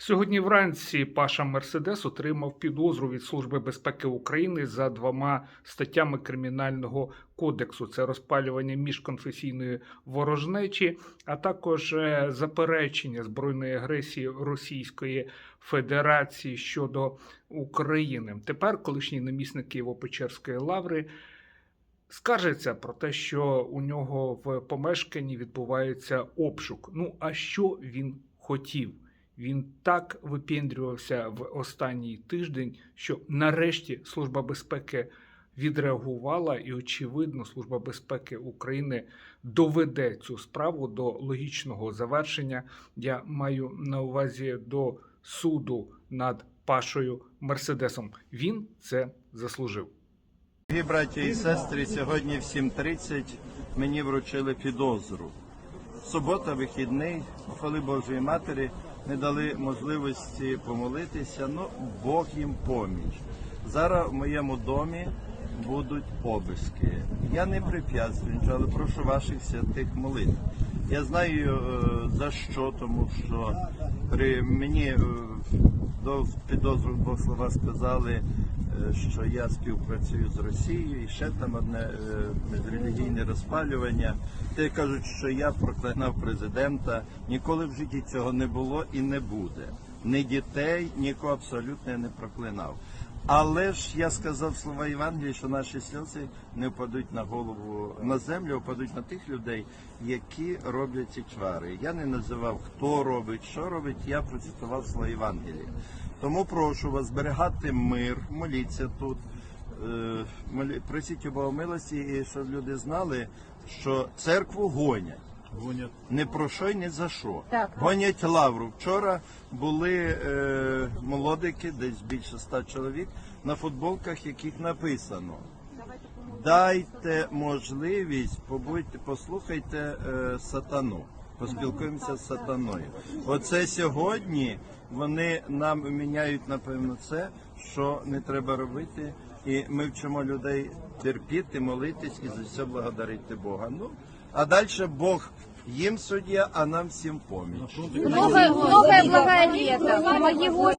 Сьогодні вранці Паша Мерседес отримав підозру від Служби безпеки України за двома статтями Кримінального кодексу: це розпалювання міжконфесійної ворожнечі, а також е, заперечення збройної агресії Російської Федерації щодо України. Тепер колишній намісник Києво-Печерської лаври. Скаржиться про те, що у нього в помешканні відбувається обшук. Ну а що він хотів? Він так випендрювався в останній тиждень, що нарешті Служба безпеки відреагувала, і очевидно, Служба безпеки України доведе цю справу до логічного завершення. Я маю на увазі до суду над Пашою Мерседесом. Він це заслужив. Дорогі браті і сестри, сьогодні в 7.30 мені вручили підозру. Субота, вихідний, хвали Божої Матері, не дали можливості помолитися, ну Бог їм поміч. Зараз в моєму домі будуть обиски. Я не прип'ятствую, але прошу ваших святих молитв. Я знаю е, за що, тому що при мені е, до підозру Бог слова сказали, що я співпрацюю з Росією і ще там одне е, релігійне розпалювання. Те кажуть, що я проклинав президента. Ніколи в житті цього не було і не буде. Ні дітей, нікого абсолютно не проклинав. Але ж я сказав слова Євангелії, що наші сльози не впадуть на голову на землю, а впадуть на тих людей, які роблять ці чвари. Я не називав, хто робить, що робить. Я процитував слова Євангелія. Тому прошу вас зберігати мир, моліться тут, е, просіть у Бога милості, і щоб люди знали, що церкву гонять. Гонять. Не про що й не за що. Так. Гонять лавру. Вчора були е, молодики, десь більше ста чоловік, на футболках, яких написано. Дайте можливість, побудьте, послухайте е, сатану. Поспілкуємося з сатаною. Оце сьогодні вони нам міняють, напевно, це, що не треба робити. І ми вчимо людей терпіти, молитись і за все благодарити Бога. Ну, а далі Бог їм суддя, а нам всім поміч. Благое лето. Помоги Господи.